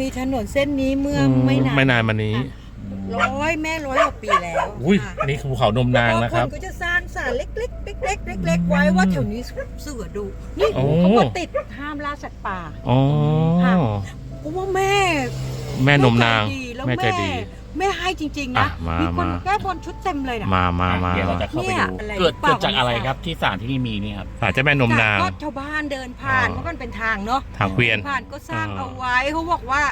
มีถนนเส้นนี้เมื่อไม่นานไม่นานมานี้ร้อยแม่ร้อยกว่าปีแล้วอุ้ยค่ะอันนี้คือภูเขานมนางนะครับแล้วก็ก็จะสร้างสารเล็กๆเล็กๆเล็กๆไว้ว่าแถวนี้เสือดุนี่โอ้เขาก็ติดห้ามล่าสัตว์ป่าอ๋อค่ะเพราะว่าแม่ แม่นมนางใจดีแล้วแม่แม่ใจดี แม่ให้จริงๆอะนะมามีคนมา แก้บนชุดเต็มเลยนะ มามามาเดี๋ยวเราจะเข้าไปเนี่ยดูอะไรเกิดเปล่า เกิดจากอะไรไม่ทราบครับที่ศาลที่นี่มีนี่ครับอาจจะแม่นมนาง ก็ชาวบ้านเดินผ่านอ๋อ เพราะมันเป็นทางเนาะทางเกวียน ผ่านก็สร้างอ่าเอาไว้เขาบอกว่า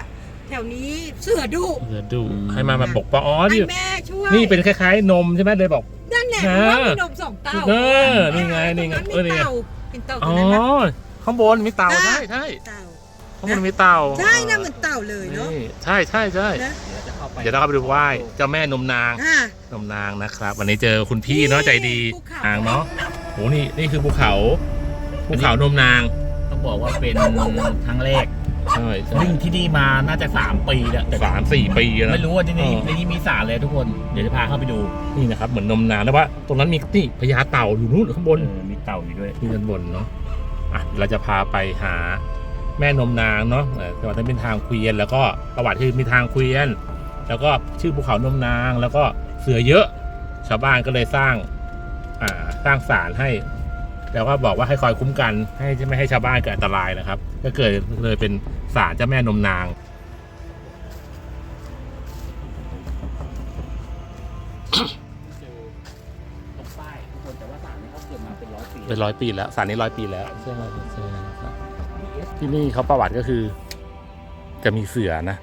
แถวนี้เสือดุเดี๋ยวดูให้มามาปกป้องอ๋อให้นี่แม่ช่วยนี่เป็นคล้ายๆ นมใช่ไหมเลยบอก นั่นแหละนะเพราะว่ามีนมสองเต้าเออนี่ไงนี่ไงตรเออนี่ไงมีเต่าเป็นเต่าอ๋ตัวอนั้นนะข้างบนมีเต่าอะใช่ใช่เต่า ข้างบนมีเต่าใช่นะเหมือนเต่าเลยเนาะนี่ใช่ใช่ใช่นะเดี๋ยวจะเข้าไปเดี๋ยวเราเข้าไปดูไหว้เจ้าแม่นมนาง อ่านมนางนะครับ วันนี้เจอคุณพี่เนาะใจดีภูเขา อ่างเนาะโหนี่นี่คือภูเขาภูเขานมนางต้องบอกว่าเป็นครั้งแรกใช่ใช่วิ่งที่นี่มาน่าจะสามปีแล้วแต่สามสี่ปีแล้ว ไม่รู้ว่าที่นี่อ๋อในนี้มีศาลเลยทุกคนเดี๋ยวจะพาเข้าไปดูนี่นะครับเหมือนนมนางแล้วว่า ตรงนั้นมีนี่พญาเต่าอยู่นู่นข้างบนเออมีเต่าอยู่ด้วยที่ด้านบนเนาะอะเราจะพาไปหา แม่นมนางเนาะเออจังหวัดนั้นเป็นทางเควียนแล้วก็ประวัติคือมีทางเควียนแล้วก็ชื่อภูเขานมนาง แล้วก็เสือเยอะ ชาวบ้านก็เลยสร้างอ่าสร้างศาลให้ แล้วก็บอกว่าให้คอยคุ้มกัน ให้ไม่ให้ชาวบ้านเกิดอันตรายนะครับ ก็เกิดเลยเป็นศาลเจ้าแม่นมนางเจอตรงป้ายทุกคนแต่ว่าศาลนี้เขาเกิดมาเป็นร้อยปีเป็นร้อยปีแล้วศาลนี้ร้อยปีแล้วใช่ไหมใช่ครับ ที่นี่เขาประวัติก็คือ จะมีเสือนะ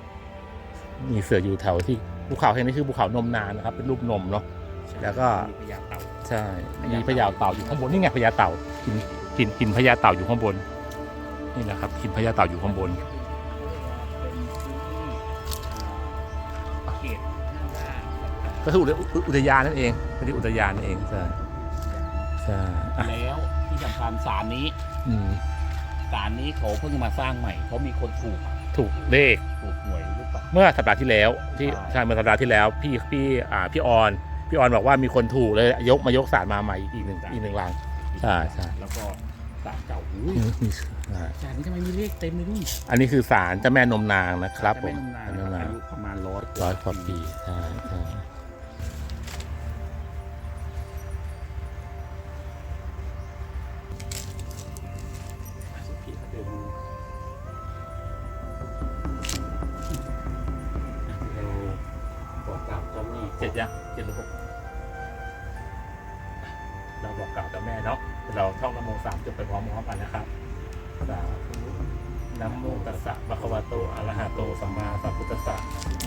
มีเสืออยู่แถวที่ภูเขาแห่งนี้คือภูเขานมนานนะครับ เป็นรูปนมเนาะแล้วก็มีพญาเต่าใช่มีพญาเต่าอยู่ข้างบนนี่ไงพญาเต่ากินกินกินพญาเต่าอยู่ข้างบน นี่นะครับกินพญาเต่าอยู่ข้างบนเขตห้ามล่าก็คืออุทอุอุทยานนั่นเองเป็นที่อุทยานนั่นเองใช่ใช่อะแล้วที่สำคัญศาลนี้ อืม ศาลนี้เขาเพิ่งมาสร้างใหม่เขามีคนถูกถูกเลขถูกหวยหรือเปล่า เมื่อสัปดาห์ที่แล้วที่ใช่ ใช่เมื่อสัปดาห์ที่แล้ว พี่พี่อ่าพี่ออนพี่ออนบอกว่ามีคนถูกเลยยกมายกสารมาใหม่อีกหนึ่งอีกหนึ่งลัง ใช่ใช่ แล้วก็ศาลเก่าอุ้ยอ่าศาลนี้ทำไมมีเลขเต็มเลยนี่อันนี้คือสารเจ้าแม่นมนางนะครับผมจะไม่นมนานเจ้าแม่นมนางอายุประมาณร้อยร้อยกว่าปีใช่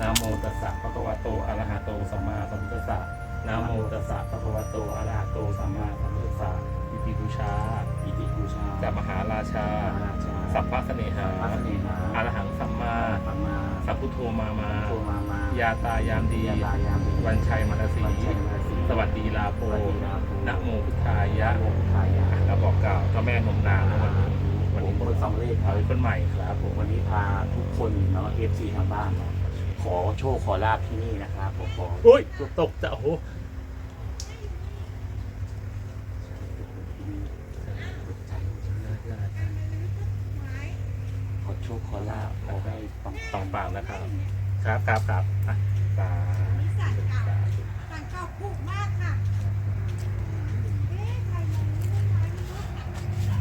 นะโมตัสสะภะคะวะโตอะระหะโตสัมมาสัมพุทธัสสะนะโมตัสสะภะคะวะโตอะระหะโตสัมมาสัมพุทธัสสะอิติบูชาอิติบูชาจากมหาราชาราชาสัพพะเสเนหาพระเสน่หาอรหังสัมมาสัมมาสัพพุทโธมามาโทมามายาตายามดียาตายามดีวันชัยมนสีวันชัยมนสีสวัสดีลาโภสวัสดีลาโภนะโมพุทธายะโมทายาแล้วบอกกล่าวเจ้าแม่นมนางนะวันนี้วันนี้ผมคนสำเร็จคเอารับเป็นคนใหม่ครับผมวันนี้พาทุกคนเนาะเอฟซีทางบ้านเนาะ ขอโชคขอลาบที่นี่นะครับผมขออุ้ยตกจะโอ้โหขอโชคขอลาบขอให้ปังสองปากนะครับ ครับครับครับอะสาธุสาธุสารเก่าผูกมากค่ะ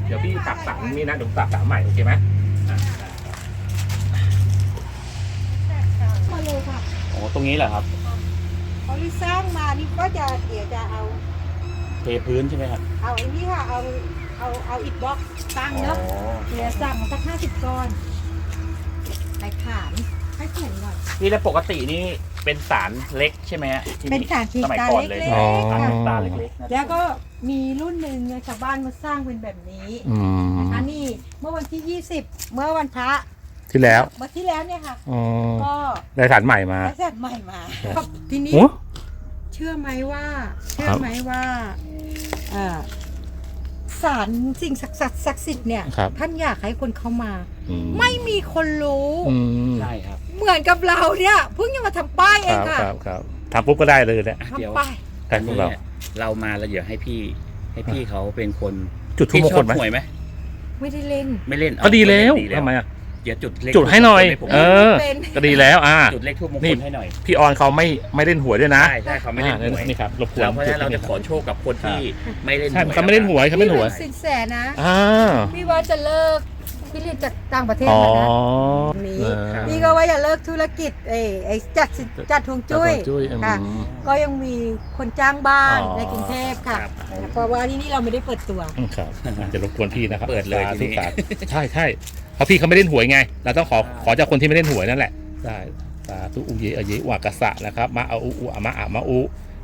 เดี๋ยวพี่ตักสังนี่นะเดี๋ยวผมตักสังใหม่โอเคไหมอะ มาเลยค่ะ โอ้ ตรงนี้เหรอครับเขาที่สร้างมานี่ก็จะเดี๋ยวจะเอาเทพื้นใช่ไหมครับ เอาไอ้นี่ค่ะเอาเอาเอาอิฐบล็อกตั้งเนาะเดี๋ยวสั่งมาสักห้าสิบก้อนไปขานให้เขียนหน่อย นี่แล้วปกตินี่เป็นสารเล็กใช่ไหมฮะที่เป็นสารปีสมัยตาก่อนเล็เลยกอ๋อๆสารค่ะปีตาเล็กๆนะแล้วก็มีรุ่นหนึ่งเนี่ยชาวบ้านมาสร้างเป็นแบบนี้อืมอันนี้เมื่อวันที่ 20 เมื่อวันพระ ที่แล้ว เมื่อที่แล้วเนี่ยค่ะ อ๋อ ก็ได้สารใหม่มา ได้แบบใหม่มาครับครับทีนี้ โอ้ เชื่อไหมว่า เชื่อครับไหมว่าเอ่อสารสิ่งศักดิ์สิทธิ์ศักดิ์สิทธิ์เนี่ย ครับ ท่านอยากให้คนเข้ามา อืไม่มีคนรู้ อืมใช่ครับ เหมือนกับเราเนี่ยเพิ่งจะมาทำป้ายเอคงรับค่ะครับครับทำปุ๊บก็ได้เลยแหละเดี๋ยว ทำป้ายแต่พวกเรานี่เรามาแล้วเดี๋ยวให้พี่ให้พี่เขาเป็นคนจุดทูปมงคลไหมพี่ชอบหวยไหมไม่ได้เล่น ไม่เล่นก็ดีแล้วดีทำไมอะ เดี๋ยวจุดเลขจุดให้หน่อยให้ผมเออก็ดีแล้วอ่า จุดเลขทูบมงนี่ คลให้หน่อยพี่ออนเขาไม่ไม่เล่นหวยด้วยนะใช่ใช่เขาไม่เล่นหวยอ่านี่ครับรบกวนเราเพราะฉะนั้นเราจะขอโชคกับคนที่ไม่เล่นหใช่วยเขาไม่เล่นหวยเขาไม่เล่นหวยสินแสนะ อ่าพี่ว่าจะเลิกพี่เรียนจากต่างประเทศอ๋อมานะนี้เออพี่ก็ว่าอย่าเลิกธุรกิจเอ้ไอ้จัดสิจัดทวงจุ้ย จุ้ยอืม ค่ะ ก็ยังมีคนจ้างบ้านอ๋อ ในกรุงเทพค่ะครับ เพราะว่าที่นี่เราไม่ได้เปิดตัว อืมครับจะรบกวนพี่นะครับเปิดเลยสาทีธุนี้สาธุใช่ใช่ เพราะพี่เขาไม่เล่นหวยไง เราต้องขอขอจากคนที่ไม่เล่นหวยนั่นแหละใช่สาธุอุเยอเยวากะสะนะครับมะเอาอุอุอะมะอะมะอุ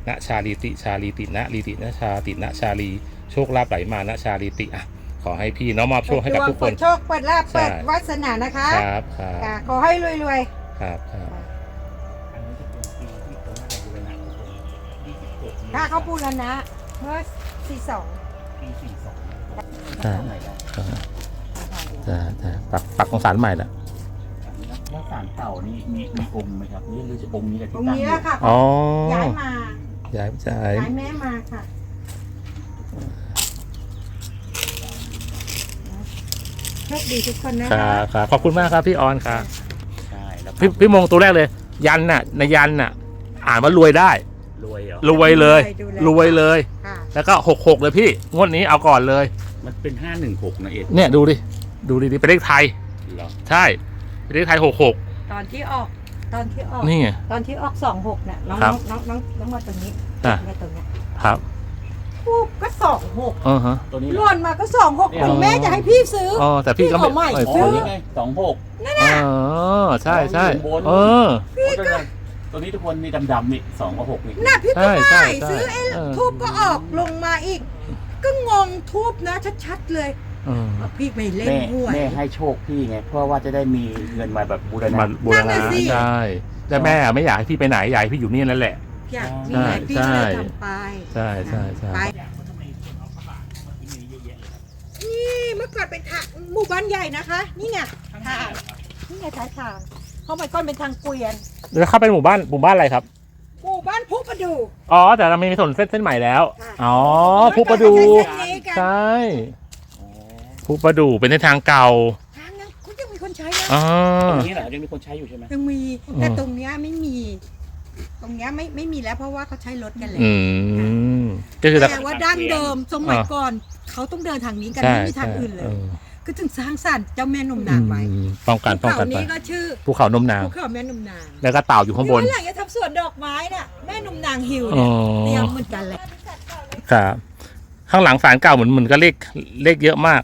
นะชาลีติชาลีตินะลีตินะชาตินะชาลีโชคลาภไหลมานะชาลีติอะขอให้พี่น้องมอบโชคให้กับทุกคเปินดโชคเปิดลาภเปิดใช่วาสนานะคะครับครับค่ะขอให้รวยครับครับอันนี้จะเป็นปีที่เขาน่าจะบูรณะยี่สิบหกๆถ้าเขาพูดแล้วนะเมื่อสี่สองปีสี่สองอ่าไหนแล้วครับ จะจะปักปักของสารใหม่ละแล้วศาลเก่านี่มีมีองค์ไหมครับนี่หรือจะองค์นี้กับตรที่งตั้งนี้อแหยู่ละค่ะอ๋อย้ายมาย้ายย้ายย้ายแม่มาค่ะโชคดีทุกคนนะคคะรับครับขอบคุณมากครับพี่ออนครับใช่แล้วพี่พี่มงตัวแรกเลย ยันน่ะในยันน่ะ อ่านว่ารวยได้ รวยเหรอรวยเลย รวยเลย ค่ะ แล้วก็หกหกเลยพี่งวดนี้เอาก่อนเลย มันเป็นห้าหนึ่งหกนะเอ็ดเนี่ยดูดิ ดูดิดิเป็นเลขไทย เหรอใช่เป็นเลขไทยหกหก ตอนที่ออก ตอนที่ออก นี่ไง ตอนที่ออกสองหกเนี่ยน้องครับน้องน้องน้องมาตรงนี้อะ มาตรงเนี้ยครับทูบก็สองหกอ๋อฮะ ตัวนี้หล่นมาก็สองหกเนี่ยคุณแม่จะให้พี่ซื้ออ๋อแต่พี่ก็ไม่พี่ขอใหม่เอ้ยอ๋อซื้อนี่ไงสองหก อ๋อใช่ใช่บน เออ ตัวนี้ตัวนี้ทุกคนมีดำๆนี่สองกับหกนี่น่ะพี่ก็ใช่ไม่ใช่ซื้อไอ้เออ ทูบก็ออกลงมาอีก ก็งงทูบนะชัดๆเลย เออพี่ไม่เล่นแม่หวย แม่ให้โชคพี่ไง เพราะว่าจะได้มีเงินมาแบบบูรณะ มาบูรนั่นณะน่ะสิ ใช่แต่แม่ไม่อยากให้พี่ไปไหนอยากให้พี่อยู่นี่นั่นแหละ อยากใช่มีไงพี่ก็เลยทำไปใช่ใช่ใช่ ไปนี่เมื่อก่อนเป็นทางหมู่บ้านใหญ่นะคะ นี่ไงทางนี่ไงท้ายทางเพราะเมื่อก่อนเป็นทางเกวียนแล้วเข้าไปหมู่บ้านหมู่บ้านอะไรครับ หมู่บ้านพุประดู อ๋อแต่เรามีถนนเส้นเส้นใหม่แล้ว ค่ะ อ๋อภูประดูเมื่อก่อนเขาใช้เส้นนี้กัน ใช่อ๋อ ภูประดูเป็นเส้นทางเก่าทางนั้นคุณยังมีคนใช้นะอ๋อ ตรงนี้เหรอยังมีคนใช้อยู่ใช่ไหมยังมีอืมแต่ตรงเนี้ยไม่มี ตรงเนี้ยไม่ไม่มีแล้วเพราะว่าเขาใช้รถกันแล้วอืมก็คือ แต่ว่าดั้งเดิมสมัยก่อน เขาต้องเดินทางนี้กันใช่ไม่มีทางใช่อื่นเลเอยอก็ถึงสร้างสรรค์เจ้าแม่นมนางไว้อืมป้องกันป้องภูกัเขานไปนี้ก็ชื่อภูเขานมนางภูเขาแม่นมนางแล้วก็เต่าอยู่ข้างบน ที่ว่หลังจะทำสวนดอกไม้น่ะแม่นมนางหิวอ๋เนี่ยอเตรียมเหมือนกันแหละครับ ข้างหลังศาลเก่าเหมือนเหมือนก็เลขเลขเยอะมาก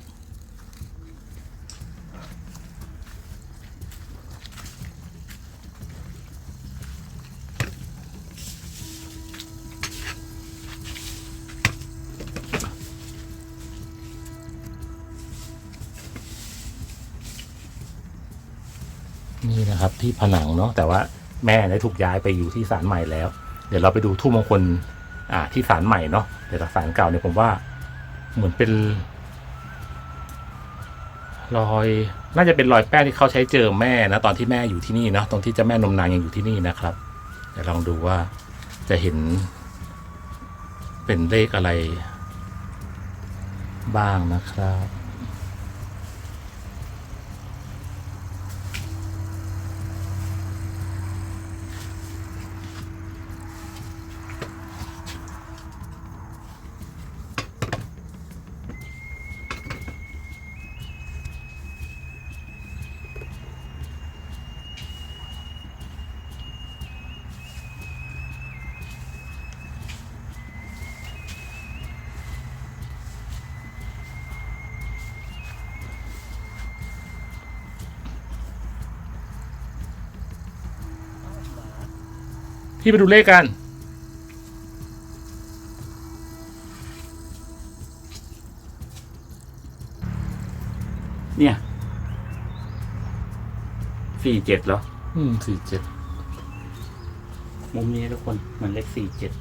ที่ผนังเนาะแต่ว่าแม่ได้ถูกย้ายไปอยู่ที่ศาลใหม่แล้ว เดี๋ยวเราไปดูทุ่มงคลอ่าที่ศาลใหม่เนาะแต่จากศาลเก่าเนี่ยผมว่าเหมือนเป็นรอยน่าจะเป็นรอยแป้งที่เขาใช้เจิมแม่นะตอนที่แม่อยู่ที่นี่เนาะตรงที่เจ้าแม่นมนางยังอยู่ที่นี่นะครับเดี๋ยวลองดูว่าจะเห็น เป็นเลขอะไร บ้างนะครับ พี่ไปดูเลขกันเนี่ยสี่เจ็ดเหรอ อืมสี่เจ็ดมุมนี้ทุกคนมันเลขสี่เจ็ด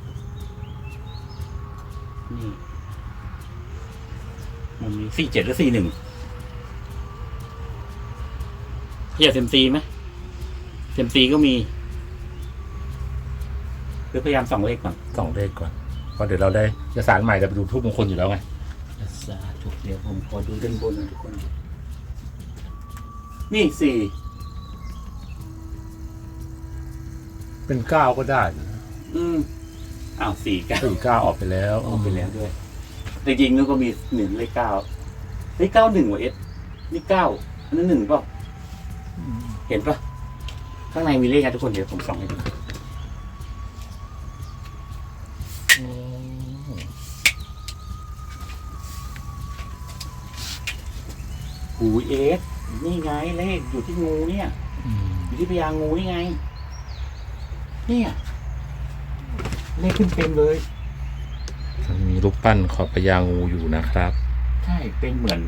นี่ มุมนี้สี่เจ็ดหรือสี่หนึ่งอยากเซมซีไหมเซมซีก็มี หรือพยายามส่องเลขก่อนสองเลขก่อนเพราะเดี๋ยวเราได้จะสารใหม่จะไปดูทูปมงคลอยู่แล้วไงสาธุเดี๋ยวผมขอดูด้านบนหน่อยทุกคน นี่สี่เป็นเก้าก็ได้นะอืมอ้าวสี่เก้าสี่เก้าออกไปแล้วออกไปแล้วด้วยจริงๆนึกก็มีหนึ่งเลขเก้าเลขเก้าหนึ่งว่ะเอสนี่เก้าอันนั้นหนึ่งเปล่าเห็นปะข้างในมีเลขนะทุกคนเดี๋ยวผมส่องให้ดู หูเอสนี่ไงเลขอยู่ที่งูเนี่ยอืมอยู่ที่พญางูนี่ไง เนี่ย เลขขึ้นเต็มเลยมีรูปปั้นขอบพญางูอยู่นะครับ ใช่เป็นเหมือน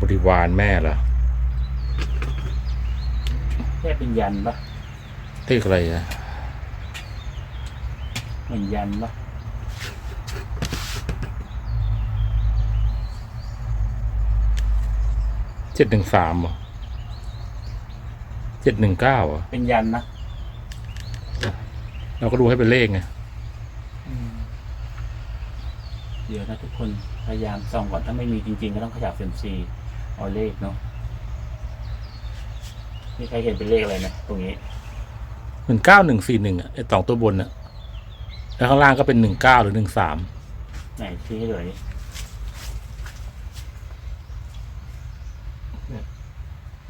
บริวารแม่เหรอแค่เป็นยันปะเลขอะไรอะ เหมือนยันปะ เจ็ดหนึ่งสามเหรอเจ็ดหนึ่งเก้าอะเป็นยันนะเราก็ดูให้เป็นเลขไงเดี๋ยวนะทุกคนพยายามส่องก่อนถ้าไม่มีจริง ๆ ก็ต้องขยับเซยมซีเอาเลขเนาะมีใครเห็นเป็นเลขอะไรไหมตรงนี้เหมือนเก้าหนึ่งสี่หนึ่งอะไอ้สองตัวบนอะ แล้วข้างล่างก็เป็นหนึ่งเก้าหรือหนึ่งสามไหนชี้ให้เลย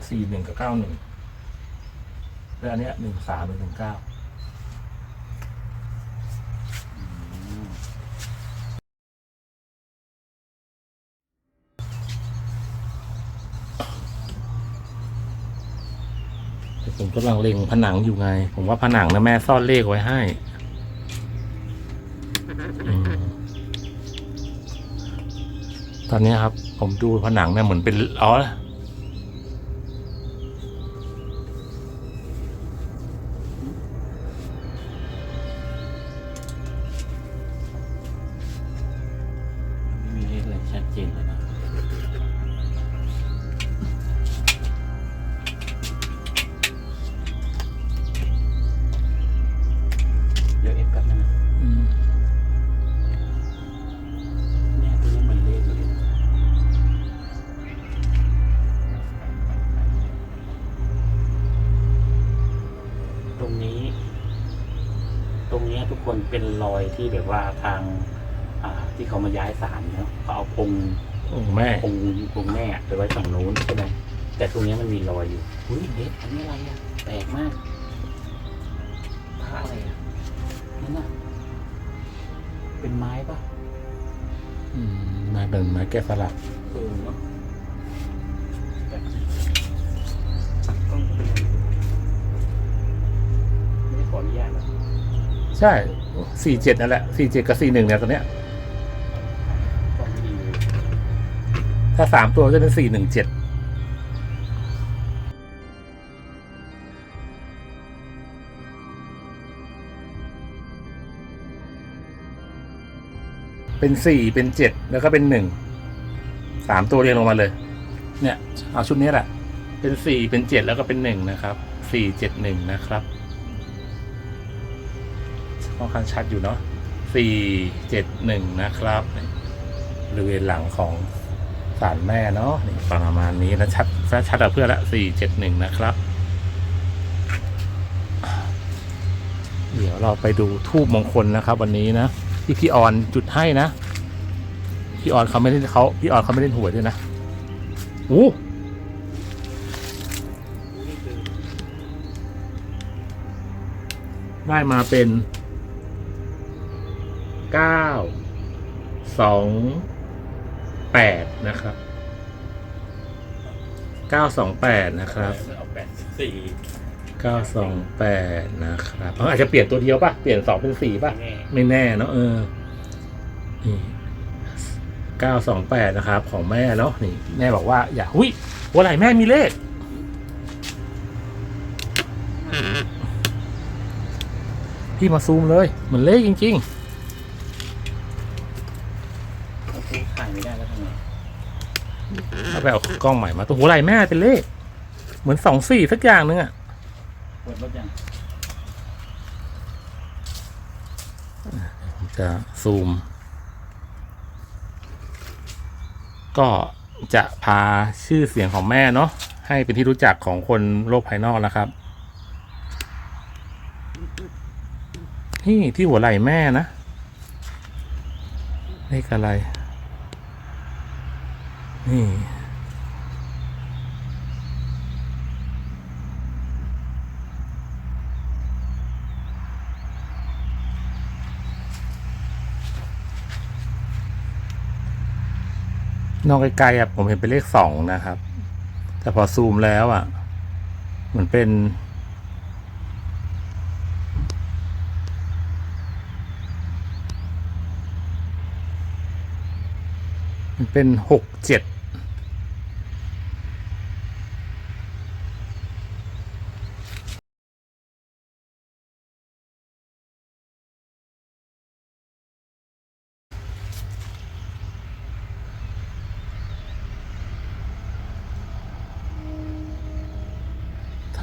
สี่หนึ่งกับเก้าหนึ่งแล้วอันเนี้ยหนึ่งสามหรือหนึ่งเก้าผมกำลังเล็งผนังอยู่ไง ผมว่าผนังนะแม่ซ่อนเลขไว้ให้อืมตอนนี้ครับ ผมดูผนังเนี่ยเหมือนเป็นอ๋อ เจนเลยนะเดี๋ยวเอฟแป๊บนึงนะเนี่ยตัวนี้มันเลขเลยตรงนี้ ตรงเนี้ยทุกคนเป็นรอยที่แบบว่าทาง อ่าที่เขามาย้ายศาลเนาะ เขาเอาองค์โอ้แม่องค์องค์แม่ไปไว้ฝั่งนู้นใช่ไหมแต่ตรงเนี้ยมันมีรอยอยู่อุ้ยเด็ดอันนี้อะไรอะแปลกมากพระอะไรอะนั่นน่ะเป็นไม้ปะอืมไม้เป็นไม้แกะสลักเออเนาะแปลกจริงต้องเป็นไม่ได้ขออนุญาตนะใช่สี่เจ็ดนั่นแหละสี่เจ็ดกับสี่หนึ่งเนี่ยตอนเนี้ย ถ้าสามตัวจะเป็นสี่หนึ่งเจ็ดเป็นสี่เป็นเจ็ดแล้วก็เป็นหนึ่งสามตัวเรียงลงมาเลย เนี่ยเอาชุดนี้แหละ เป็นสี่เป็นเจ็ดแล้วก็เป็นหนึ่งนะครับสี่เจ็ดหนึ่งนะครับค่อนข้างชัดอยู่เนาะสี่เจ็ดหนึ่งนะครับบริเวณหลังของ ศาลแม่เนาะนี่ประมาณนี้นะชัดชัดอะเพื่อละสี่เจ็ดหนึ่งนะครับ เดี๋ยวเราไปดูทูบมงคลนะครับ วันนี้นะที่พี่ออนจุดให้นะพี่ออนเขาไม่ได้เขาพี่ออนเขาไม่ได้หวยด้วยนะอู้ได้มาเป็นเก้าสอง แปดนะครับเก้าสองแปดนะครับ เอาแปดสี่เก้าสองแปดนะครับเอออาจจะเปลี่ยนตัวเดียวป่ะ เปลี่ยนสองเป็นสี่ป่ะ แน่ไม่แน่เนาะเออนี่เก้าสองแปดนะครับ ของแม่เนาะนี่ แม่บอกว่า อย่าหุ้ยวันไหนแม่มีเลข พี่มาซูมเลย เหมือนเลขจริงโอเคถ่ายไม่ได้แล้วทำไง ๆถ้า ไปเอากล้องใหม่มาตัวหัวไหล่แม่เป็นเลข เหมือนสองสี่สักอย่างนึงอะเปิดรถยังผมจะซูม ก็จะพาชื่อเสียงของแม่เนาะให้เป็นที่รู้จักของคนโลกภายนอกนะครับ นี่ที่หัวไหล่แม่นะเลขอะไร นี่ นอกไกลๆอะผมเห็นเป็นเลขสองนะครับ แต่พอซูมแล้วอะเหมือนเป็น มันเป็นหกเจ็ด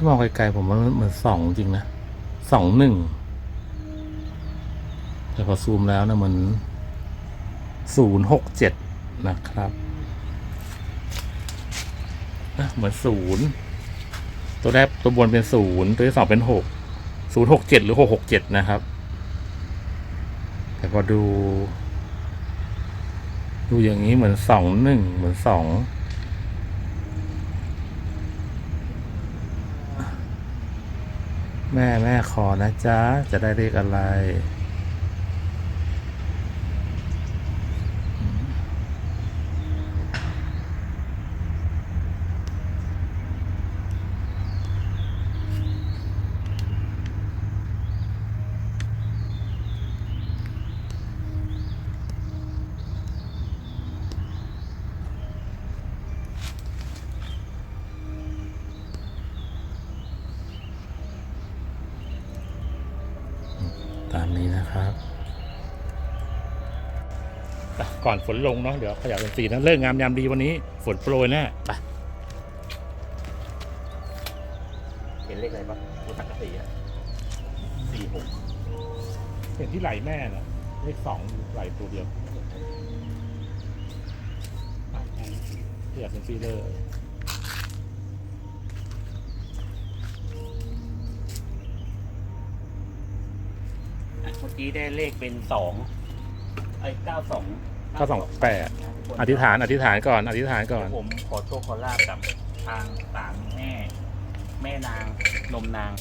ามองไกลๆผมมันเหมือนสองจริงนะสองหนึ่งแต่พอซูมแล้วนะเหมือนศูนย์หกเจ็ดนะครับเหมือนศูนย์ตัวแรกตัวบนเป็นศูนย์ตัวที่สองเป็นหกศูนย์หกเจ็ดหรือหกหกเจ็ดนะครับ แต่พอดู ดูอย่างนี้เหมือนสองหนึ่งเหมือนสอง แม่แม่ขอนะจ๊ะ จะได้เรียกอะไร นี้นะครับก่อนฝนลงเนาะเดี๋ยวขยับเป็นสีนะเลิกงามยามดีวันนี้ฝนโปรยแน่ไปเห็นเลขอะไรปะตัวสังกะสีอะสี่หกเห็นที่ไหลแม่นะเลขสองไหลตัวเดียวอะขยับเป็นสีเลย เมื่อกี้ได้เลขเป็นสองไอ้เก้าสองก็สองแปดอธิษฐานอธิษฐานก่อน อธิษฐานก่อน ผมขอโชคขอลาบกับทางสามแม่ แม่นางนมนาง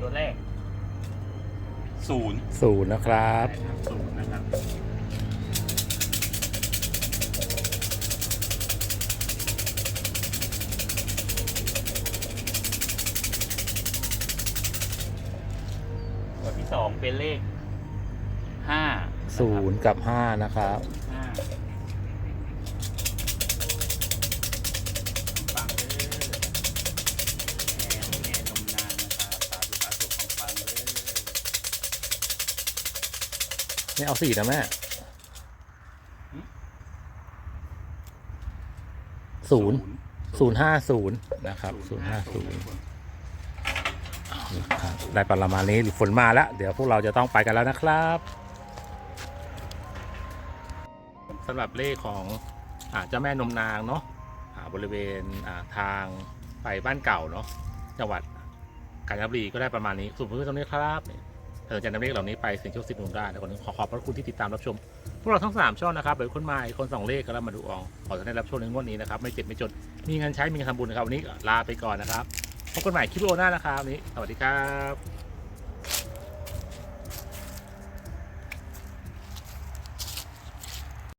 ตัวแรกศูนย์ศูนย์นะครับศูนย์นะครับ องเป็นเลขห้าศูนย์กับห้านะครับห้าฟังเลยแม่แม่นมนานนะครับสาธุสาธุฟังฟังเลยไม่เอาสี่นะแม่ศูนย์ศูนย์ห้าศูนย์นะครับศูนย์ห้าศูนย์ ได้ประมาณนี้ฝนมาแล้ว เดี๋ยวพวกเราจะต้องไปกันแล้วนะครับสำหรับเลขของอเจ้าแม่นมนางเนาะบริเวณทางไปบ้านเก่าเนาะจังหวัดกาญจนบุรีก็ได้ประมาณนี้ส่วนเพื่อนตรงนี้ครับเนี่ยเธอจะนำเลขเหล่านี้ไปเสี่ยงโชคสิบหนุนได้แล้วคนขอขอบพระคุณที่ติดตามรับชม พวกเราทั้ง 3ช่องนะครับหรือคนใหม่คนสองเลขก็แล้วมาดูอองขอจะได้รับชมในงวดนี้นะครับ ไม่เจ็บไม่จนมีเงินใช้มีเงินทำบุญนะครับวันนี้ลาไปก่อนนะครับ พบกันใหม่คลิปวิดีโอหน้านะครับวันนี้ สวัสดีครับ